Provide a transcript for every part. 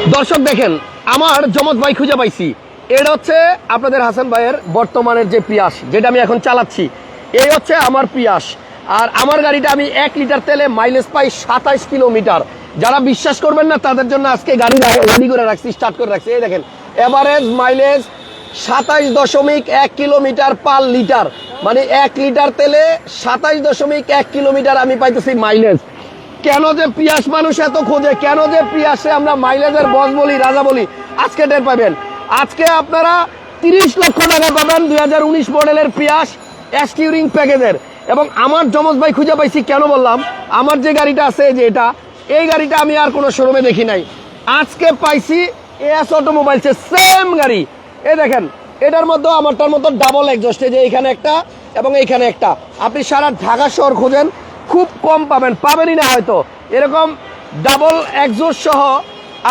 দর্শক দেখেন, আমার জমজ ভাই খুঁজে পাইছি। এটা হচ্ছে আপনাদের হাসান ভাইয়ের বর্তমানের যে পিয়াস, যেটা আমি এখন চালাচ্ছি। এই হচ্ছে আমার পিয়াস। আর আমার গাড়িটা আমি এক লিটার তেলে মাইলেজ পাই সাতাইশ কিলোমিটার। যারা বিশ্বাস করবেন না, তাদের জন্য আজকে গাড়ি রেডি করে রাখছি স্টার্ট করে রাখছি। এই দেখেন এভারেজ মাইলেজ সাতাইশ দশমিক এক কিলোমিটার পার লিটার মানে এক লিটার তেলে সাতাইশ দশমিক এক কিলোমিটার আমি পাইতেছি মাইলেজ কেন যে পিয়াস মানুষ এত খোঁজে? কেন যে পিয়াসে আমরা মাইলেজের বস বলি, রাজা বলি? আজকে টের পাবেন। আজকে আপনারা তিরিশ লক্ষ টাকা পাবেন দুই হাজার উনিশ মডেলের পিয়াস অ্যাস্টিউরিং প্যাকেজের। এবং আমার জমজ ভাই খুঁজে পাইছি, কেন বললাম? আমার যে গাড়িটা আছে যে এটা, এই গাড়িটা আমি আর কোনো শোরুমে দেখি নাই। আজকে পাইছি এস অটোমোবাইলসের সেম গাড়ি। এ দেখেন, এটার মধ্যে আমারটার মতো ডাবল এক্সস্ট যে এখানে একটা এবং এইখানে একটা। আপনি সারা ঢাকা শহর খোঁজেন খুব কম পাবেন পাবেনই না হয়তো। এরকম ডাবল এক্সস্ট সহ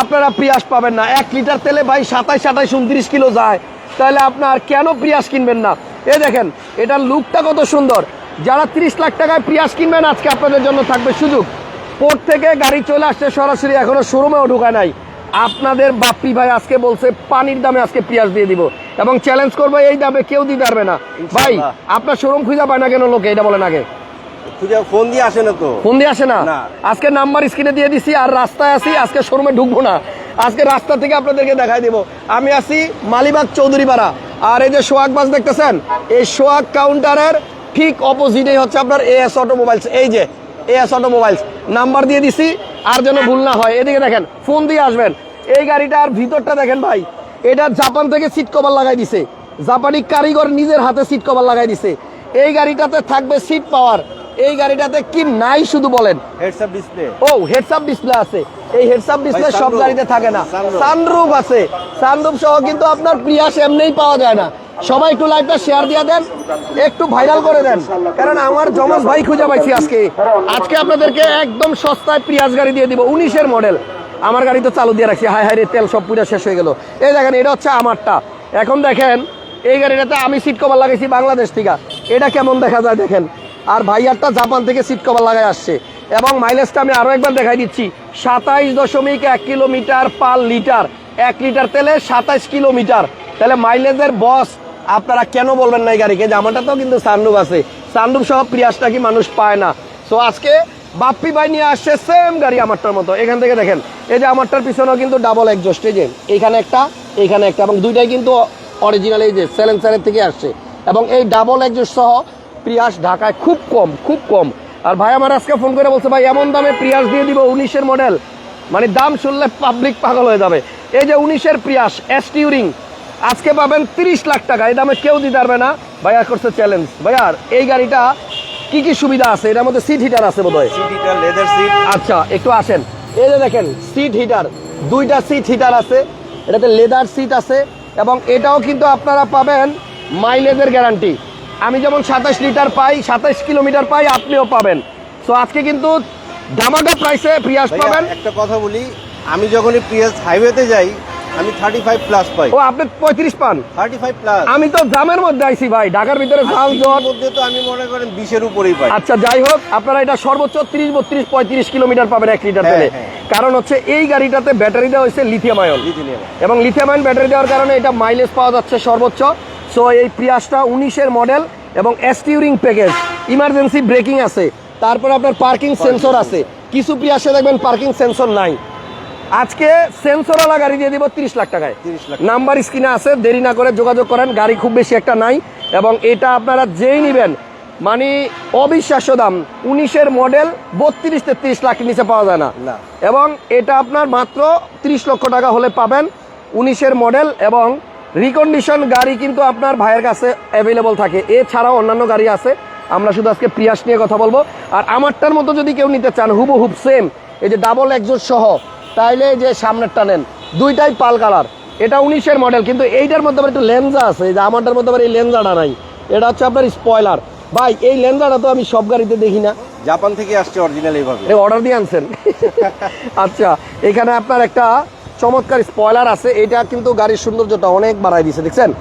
আপনারা প্রিয়াস পাবেন না। এক লিটার তেলে ভাই সাতাইশ সাতাইশ উনত্রিশ কিলো যায়। তাহলে আপনার কেন প্রিয়াস কিনবেন না? এ দেখেন এটার লুকটা কত সুন্দর। যারা তিরিশ লাখ টাকায় প্রিয়াস কিনবেন আজকে আপনাদের জন্য থাকবে সুযোগ। পোর্ট থেকে গাড়ি চলে আসছে সরাসরি এখনও শোরুমেও ঢোকায় নাই। আপনাদের বাপ্পি ভাই আজকে বলছে পানির দামে আজকে পেঁয়াজ দিয়ে দিব। এবং চ্যালেঞ্জ করব এই দামে কেউ দিতে পারবে না। ভাই আপনার শোরুম খুঁজে পায় না কেন লোকে? এটা বলেন আগে। ফোন দিয়ে আসে না তো। ফোন দিয়ে আসে না। আজকে নাম্বার স্ক্রিনে দিয়ে দিছি আর রাস্তায় আসি আজকে শোরুমে ঢুকবো না। আজকে রাস্তা থেকে আপনাদেরকে দেখাই দেব। আমি আসি মালিবাগ চৌধুরীপাড়া। আর এই যে সোহাগ বাস দেখতেছেন এই সোহাগ কাউন্টারের ঠিক অপোজিটেই হচ্ছে আপনার এএস অটোমোবাইলস এই যে এএস অটোমোবাইলস নাম্বার দিয়ে দিছি আর যেন ভুল না হয়। এদিকে দেখেন ফোন দিয়ে আসবেন। এই গাড়িটার ভিতরটা দেখেন ভাই এটা জাপান থেকে সিট কভার লাগাই দিছে। জাপানি কারিগর নিজের হাতে সিট কভার লাগাই দিছে। এই গাড়িটাতে থাকবে সিট পাওয়ার এই গাড়িটাতে কি নাই শুধু বলেন। হেডস আপ ডিসপ্লে ও হেডস আপ ডিসপ্লে আছে। এই হেডস আপ ডিসপ্লে সব গাড়িতে থাকে না। সানরুফ আছে। সানরুফ সহ কিন্তু আপনার প্রিয়াস এমনিই পাওয়া যায় না। সবাই একটু লাইভটা শেয়ার দিয়ে দেন। একটু ভাইরাল করে দেন। কারণ আমার জমজ ভাই খুঁজে পাইছি আজকে। আজকে আপনাদেরকে একদম সস্তায় প্রিয়াস গাড়ি দিয়ে দিব। উনিশের মডেল আমার গাড়ি তো চালু দিয়ে রাখছি। হাই হাই রে তেল সব পুরো শেষ হয়ে গেল। এই দেখেন এটা হচ্ছে আমারটা। এখন দেখেন এই গাড়িটাতে আমি সিট কভার লাগাইছি বাংলাদেশ থেকে। এটা কেমন দেখা যায় দেখেন। আর ভাইয়ারটা জাপান থেকে সিট কভার লাগাই আসছে। এবং মাইলেজটা আমি আরও একবার দেখাই দিচ্ছি। সাতাইশ দশমিক এক কিলোমিটার পার লিটার। এক লিটার তেলে সাতাইশ কিলোমিটার। তাহলে মাইলেজের বস আপনারা কেন বলবেন না এই গাড়িকে? যে আমারটাতেও কিন্তু সানরুফ আছে। সানরুফ সহ প্রিয়াসটা কি মানুষ পায় না? সো আজকে বাপ্পি ভাই নিয়ে আসছে সেম গাড়ি আমারটার মতো। এখান থেকে দেখেন, এই যে আমারটার পিছনেও কিন্তু ডাবল একজস্ট এই যে এইখানে একটা এইখানে একটা, এবং দুইটাই কিন্তু অরিজিনাল এই যে সেলেন্সারের থেকে আসছে। এবং এই ডাবল একজস্ট সহ প্রিয়াস ঢাকায় খুব কম খুব কম। আর ভাই আমার আজকে ফোন করে বলছে ভাই এমন দামে প্রিয়াস দিয়ে দিব উনিশের মডেল মানে দাম শুনলে পাবলিক পাগল হয়ে যাবে। এই যে উনিশের প্রিয়াস এসটিউরিং আজকে পাবেন তিরিশ লাখ টাকা। এই দামে কেউ দিতে পারবে না। ভাইয়া করছে চ্যালেঞ্জ ভাইয়ার এই গাড়িটা কি কি সুবিধা আছে? এটার মধ্যে সিট হিটার আছে বোধহয়? সিট হিটার লেদার সিট আচ্ছা একটু আসেন। এই যে দেখেন সিট হিটার দুইটা সিট হিটার আছে। এটাতে লেদার সিট আছে। এবং এটাও কিন্তু আপনারা পাবেন মাইলেজের গ্যারান্টি আমি যেমন সাতাশ লিটার পাই সাতাশ কিলোমিটার পাই আপনিও পাবেন। সো আজকে কিন্তু ধামাকা প্রাইসে প্রিয়াস পাবেন। একটা কথা বলি আমি যখনই পিএস হাইওয়েতে যাই আমি থার্টি ফাইভ প্লাস পাই। ও আপনি পঁয়ত্রিশ পান? থার্টি ফাইভ প্লাস আমি তো জামের মধ্যে আইছি ভাই ঢাকার ভিতরে জাম জট। মধ্যে তো আমি মনে করেন বিশের উপরেই পাই। আচ্ছা যাই হোক আপনারা এটা সর্বোচ্চ ত্রিশ বত্রিশ পঁয়ত্রিশ কিলোমিটার পাবেন এক লিটার হ্যাঁ, তেলে। হ্যাঁ। কারণ হচ্ছে এই গাড়িটাতে ব্যাটারি দেওয়া হয়েছে লিথিয়াম আয়ন এবং লিথিয়াম আয়ন ব্যাটারি দেওয়ার কারণে এটা মাইলেজ পাওয়া যাচ্ছে সর্বোচ্চ। সো এই প্রিয়াসটা উনিশের মডেল এবং এসটিউরিং প্যাকেজ ইমার্জেন্সি ব্রেকিং আছে। তারপরে আপনার পার্কিং সেন্সর আছে। কিছু প্রিয়াসে দেখবেন পার্কিং সেন্সর নাই। আজকে সেন্সরওয়ালা গাড়ি দিয়ে দিব তিরিশ লাখ টাকায়। 30 লাখ। নাম্বার স্ক্রিনে আছে দেরি না করে যোগাযোগ করেন গাড়ি খুব বেশি একটা নাই। এবং এটা আপনারা যেই নেবেন মানে অবিশ্বাস্য দাম উনিশের মডেল বত্রিশ তেত্রিশ লাখ নিচে পাওয়া যায় না। না। এবং এটা আপনার মাত্র ত্রিশ লক্ষ টাকা হলে পাবেন উনিশের মডেল এবং রিকন্ডিশন গাড়ি কিন্তু আপনার ভাইয়ের কাছে অ্যাভেলেবল থাকে। এছাড়াও অন্যান্য গাড়ি আছে। আমরা শুধু আজকে প্রিয়াস নিয়ে কথা বলব। আর আমারটার মতো যদি কেউ নিতে চান হুবু হুব সেম এই যে ডাবল একজোট সহ তাইলে যে সামনেরটা নেন দুইটাই পাল কালার এটা উনিশের মডেল কিন্তু এইটার মধ্যে আবার একটু লেন্সা আছে। যে আমারটার মধ্যে আবার এই লেন্সাটা নাই। এটা হচ্ছে আপনার স্পয়লার ভাই এই লেন্সাটা তো আমি সব গাড়িতে দেখি না। জাপান থেকে আসছে অরিজিনাল এইভাবে। এই অর্ডার দিয়ে আনছেন। আচ্ছা এখানে আপনার একটা চমৎকার স্পয়লার আছে। এটা কিন্তু গাড়ির সৌন্দর্যটা অনেক বাড়াই দিছে দেখছেন?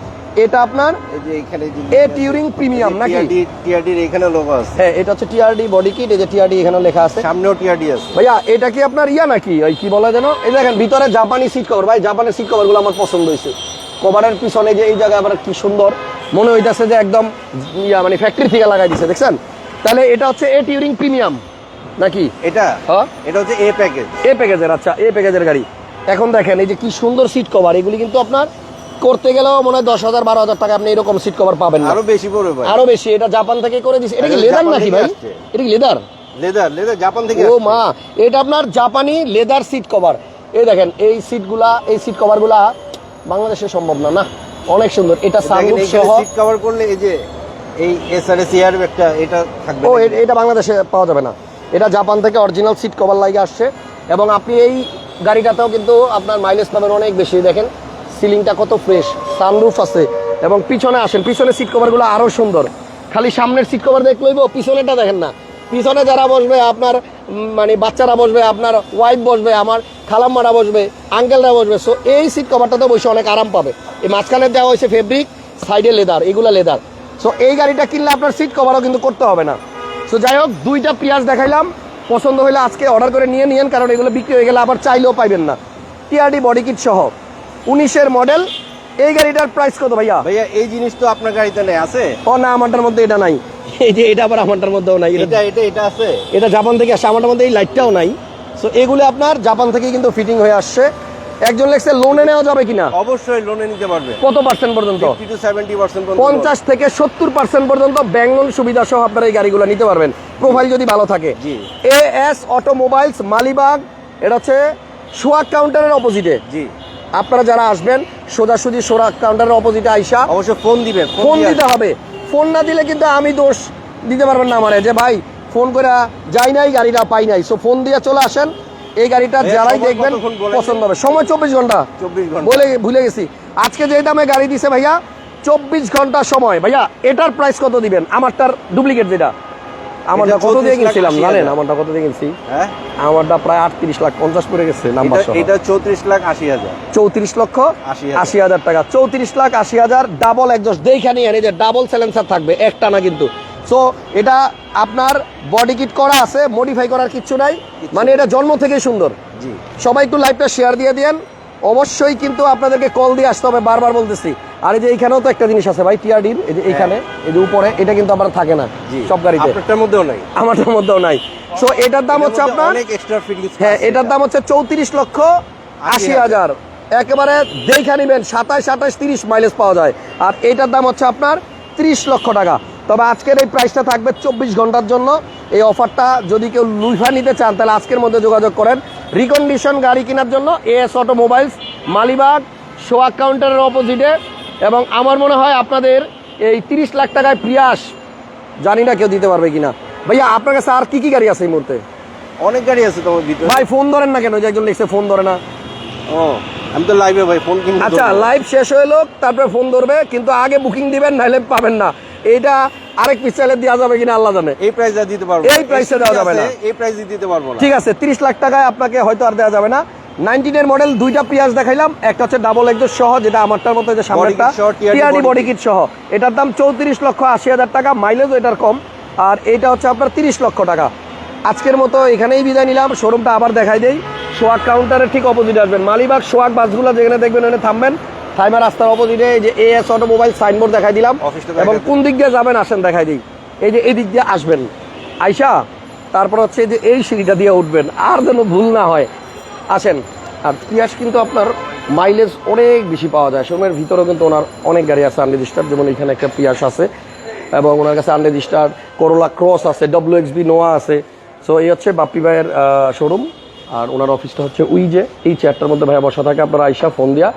এটা আপনার এই যে এখানে এ টিউরিং প্রিমিয়াম নাকি? টিআরডির এখানে লোগো আছে। হ্যাঁ এটা হচ্ছে টিআরডি বডি কিট এই যে টিআরডি এখানে লেখা আছে। সামনেও টিআরডি আছে। ভাইয়া এটা কি আপনার ইয়া নাকি? ওই কি বলা যেন? এই দেখেন ভিতরে জাপানি সিট কভার ভাই জাপানের সিট কভারগুলো আমার পছন্দ হয়েছে। কভারের পিছনে যে এই জায়গায় আবার কি সুন্দর মনে হইতাছে যে একদম ইয়া মানে ফ্যাক্টরি থেকে লাগাই দিছে দেখছেন? তাহলে এটা হচ্ছে এ টিউরিং প্রিমিয়াম নাকি? এটা? হ্যাঁ? এটা হচ্ছে এ প্যাকেজ এ প্যাকেজের আচ্ছা এ প্যাকেজের গাড়ি। এখন দেখেন এই যে কি সুন্দর সিট কভার এগুলি কিন্তু আপনার করতে গেলেও মনে হয় দশ হাজার বারো হাজার টাকা আপনি এরকম সিট কভার পাবেন আরও বেশি পড়বে আরও বেশি এটা জাপান থেকে করে দিচ্ছে এটা কি লেদার নাকি ভাই? এটা কি লেদার লেদার লেদার জাপান থেকে ও মা এটা আপনার জাপানি লেদার সিট কভার এই দেখেন এই সিটগুলা এই সিট কভারগুলা বাংলাদেশে সম্ভব না না? অনেক সুন্দর। এটা সানরুফ সহ সিট কভার করলে এই যে এই এসআরএস এয়ার একটা এটা থাকবে ও এটা বাংলাদেশে পাওয়া যাবে না। এটা জাপান থেকে অরিজিনাল সিট কভার লাগে আসছে। এবং আপনি এই গাড়িটাতেও কিন্তু আপনার মাইলেজ পাবেন অনেক বেশি। দেখেন সিলিংটা কত ফ্রেশ সানরুফ আছে এবং পিছনে আসেন, পিছনে সিট কভারগুলো আরও সুন্দর। খালি সামনের সিট কভার দেখলেই পিছনেটা দেখেন না। পিছনে যারা বসবে, আপনার মানে বাচ্চারা বসবে, আপনার ওয়াইফ বসবে, আমার খালাম্মারা বসবে আঙ্কেলরা বসবে সো এই সিট কভারটাতে বসে অনেক আরাম পাবে। এই মাঝখানে দেওয়া হয়েছে ফেব্রিক সাইডে লেদার এগুলা লেদার সো এই গাড়িটা কিনলে আপনার সিট কভারও কিন্তু করতে হবে না। সো যাই হোক, দুইটা পিঁয়াজ দেখাইলাম। পছন্দ হলে আজকে অর্ডার করে নিয়ে নিয়েন কারণ এগুলো বিক্রি হয়ে গেলে আবার চাইলেও পাইবেন না। টিআরডি বডি কিট সহ। উনিশের মডেল এই গাড়িটার প্রাইস কত ভাইয়া? ভাইয়া এই জিনিস তো আপনার গাড়িতে নেই আছে? ও না আমারটার মধ্যে এটা নাই। এই যে এটা আবার আমারটার মধ্যেও নাই। এটা এটা এটা এটা আছে? এটা জাপান থেকে আসে আমারটার মধ্যে এই লাইটটাও নাই। সো এগুলো আপনার জাপান থেকে কিন্তু ফিটিং হয়ে আসছে। একজন লেখছে লোনে নেওয়া যাবে কিনা? অবশ্যই লোনে নিতে পারবে। কত পার্সেন্ট পর্যন্ত? পঞ্চাশ থেকে সত্তর পার্সেন্ট পর্যন্ত ব্যাংক লোন সুবিধা সহ আপনারা এই গাড়িগুলো নিতে পারবেন। প্রোফাইল যদি ভালো থাকে। জি। এ এস অটোমোবাইলস মালিবাগ এটা হচ্ছে সোয়াক কাউন্টারের অপোজিটে জি। আপনারা যারা আসবেন সোজাসুজি সোয়াক কাউন্টারের অপোজিটে আইসা অবশ্যই ফোন দিবেন ফোন দিতে হবে। ফোন না দিলে কিন্তু আমি দোষ দিতে পারবেন না আমারে যে ভাই ফোন করে যাই নাই গাড়িটা পাই নাই। সো ফোন দিয়ে চলে আসেন। এই গাড়িটা যারাই দেখবেন পছন্দ হবে। সময় চব্বিশ ঘণ্টা। বলে ভুলে গেছি। আজকে যে দামে গাড়ি দিছে ভাইয়া চব্বিশ ঘণ্টা সময়। ভাইয়া এটার প্রাইস কত দিবেন? আমারটার ডুপ্লিকেট যেটা। আমারটা এটা কত দিয়ে 34 লাখ কিনছিলাম জানেন? আমারটা কত দিয়ে কিনছি? হ্যাঁ? আমারটা প্রায় আটত্রিশ লাখ পঞ্চাশ পড়ে গেছে নাম্বার এটা চৌত্রিশ লাখ আশি হাজার। চৌত্রিশ লক্ষ আশি হাজার। টাকা। চৌত্রিশ লাখ আশি হাজার ডাবল দেখে নিয়ে যে ডাবল স্যালেন্সার থাকবে একটা না কিন্তু। সো এটা আপনার বডি কিট করা আছে মডিফাই করার কিচ্ছু নাই। মানে এটা জন্ম থেকেই সুন্দর। জি। সবাই একটু লাইভটা শেয়ার দিয়ে দেন অবশ্যই কিন্তু আপনাদেরকে কল দিয়ে আসতে হবে বারবার বলতেছি। আর এই যে এইখানেও তো একটা জিনিস আছে ভাই টিআরডির এই যে এইখানে এই যে উপরে এটা কিন্তু আমার থাকে না সব গাড়িতে। আপনারটার মধ্যেও নাই। আমাদের মধ্যেও নাই। সো এটার দাম হচ্ছে আপনার অনেক এক্সট্রা ফিটিংস হ্যাঁ এটার দাম হচ্ছে চৌত্রিশ লক্ষ আশি হাজার। একেবারে দেখা নিবেন সাতাশ আঠাশ তিরিশ মাইলেজ পাওয়া যায়। আর এইটার দাম হচ্ছে আপনার ত্রিশ লক্ষ টাকা। তবে আজকের এই প্রাইসটা থাকবে চব্বিশ ঘণ্টার জন্য। এই অফারটা যদি কেউ লুইফা নিতে চান তাহলে আজকের মধ্যে যোগাযোগ করেন। রিকন্ডিশন গাড়ি কেনার জন্য এএস অটোমোবাইলস মালিবাগ সোয়াক কাউন্টারের অপোজিটে এবং আমার মনে হয় আপনাদের এই তিরিশ লাখ টাকায় প্রিয়াস জানি না কেউ দিতে পারবে কিনা। ভাইয়া আপনার কাছে আর কি কি গাড়ি আছে এই মুহূর্তে? অনেক গাড়ি আছে তোমার ভিতরে। ভাই ফোন ধরেন না কেন? যে একজন লিখছে ফোন ধরে না। ও আমি তো লাইভে ভাই ফোন আচ্ছা লাইভ শেষ হয়ে লোক তারপরে ফোন ধরবে কিন্তু আগে বুকিং দিবেন নাহলে পাবেন না। এইটা আরেক পিস চাইলে দেওয়া যাবে কিনা আল্লাহ জানে। এই প্রাইস দিতে পারব এই price দেওয়া যাবে না। এই প্রাইস দিতে পারব না। ঠিক আছে তিরিশ লাখ টাকায় আপনাকে হয়তো আর দেওয়া যাবে না। নাইনটিনের মডেল দুইটা পিয়াজ দেখাইলাম একটা হচ্ছে ডাবল সহ যেটা আমারটার মতো যে টিআরডি বডি কিট সহ এটার দাম চৌত্রিশ লক্ষ আশি হাজার টাকা মাইলেজ এটার কম। আর এইটা হচ্ছে আপনার তিরিশ লক্ষ টাকা। আজকের মতো এখানেই বিদায় নিলাম শোরুমটা আবার দেখাই দেই। সোয়াক কাউন্টারের ঠিক অপোজিটে আসবেন। মালিবাগ সোয়াক বাসগুলো যেখানে দেখবেন ওখানে থামবেন। থাইমার রাস্তার অপোজিটে যে এএস অটোমোবাইল সাইনবোর্ড দেখাই দিলাম। এবং কোন দিক দিয়ে যাবেন আসেন দেখাই দিই। এই যে এই দিক দিয়ে আসবেন। আইসা তারপর হচ্ছে যে এই সিঁড়িটা দিয়ে উঠবেন। আর যেন ভুল না হয়। আসেন। আর পিয়াস কিন্তু আপনার মাইলেজ অনেক বেশি পাওয়া যায়। শোরুমের ভিতরেও কিন্তু ওনার অনেক গাড়ি আছে আনরেজিস্টার যেমন এখানে একটা পিয়াস আছে। এবং ওনার কাছে আনরেজিস্টার করোলা ক্রস আছে ডব্লিউ এক্স বি নোয়া আছে। সো এই হচ্ছে বাপ্পি ভাইয়ের শোরুম আর ওনার অফিসটা হচ্ছে উইজে এই চেয়ারটার মধ্যে ভাইয়া বসা থাকে। আপনার আইসা ফোন দিয়া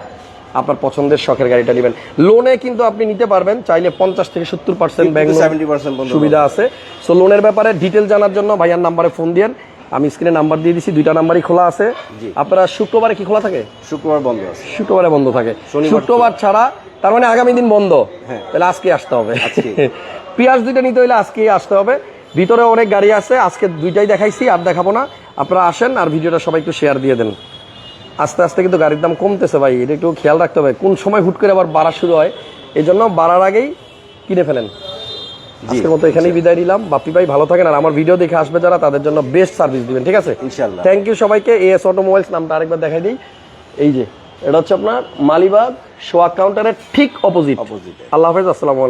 আপনার পছন্দের শখের গাড়িটা নেবেন। লোনে কিন্তু আপনি নিতে পারবেন চাইলে পঞ্চাশ থেকে সত্তর পার্সেন্ট ব্যাংক 70% সুবিধা আছে। সো লোনের ব্যাপারে ডিটেল জানার জন্য ভাইয়ার নাম্বারে ফোন দিয়েন। আমি স্ক্রিনে নাম্বার দিয়ে দিছি দুইটা নাম্বারই খোলা আছে। আপনারা শুক্রবারে কি খোলা থাকে? শুক্রবার বন্ধ আছে। শুক্রবারে বন্ধ থাকে। শুক্রবার ছাড়া তার মানে আগামী দিন বন্ধ। হ্যাঁ। তাহলে আজকে আসতে হবে। পিয়াজ দুইটা নিতে হইলে আজকেই আসতে হবে। ভিতরে অনেক গাড়ি আছে আজকে দুইটাই দেখাইছি আর দেখাবো না। আপনারা আসেন আর ভিডিওটা সবাই একটু শেয়ার দিয়ে দেন। আস্তে আস্তে কিন্তু গাড়ির দাম কমতেছে ভাই। এটা একটু খেয়াল রাখতে হবে। কোন সময় হুট করে আবার বাড়া শুরু হয় এই জন্য বাড়ার আগেই কিনে ফেলেন। আজকের মতো এখানেই বিদায় নিলাম। বাপ্পি ভাই ভালো থাকেন। আর আমার ভিডিও দেখে আসবে যারা তাদের জন্য বেস্ট সার্ভিস দিবেন ঠিক আছে। থ্যাংক ইউ সবাইকে। এস অটোমোবাইলস নামটা আরেকবার দেখাই দিই। এই যে এটা হচ্ছে আপনার মালিবাগ সোয়াক কাউন্টারের ঠিক অপোজিট এ। আল্লাহ হাফেজ আসসালামু আলাইকুম।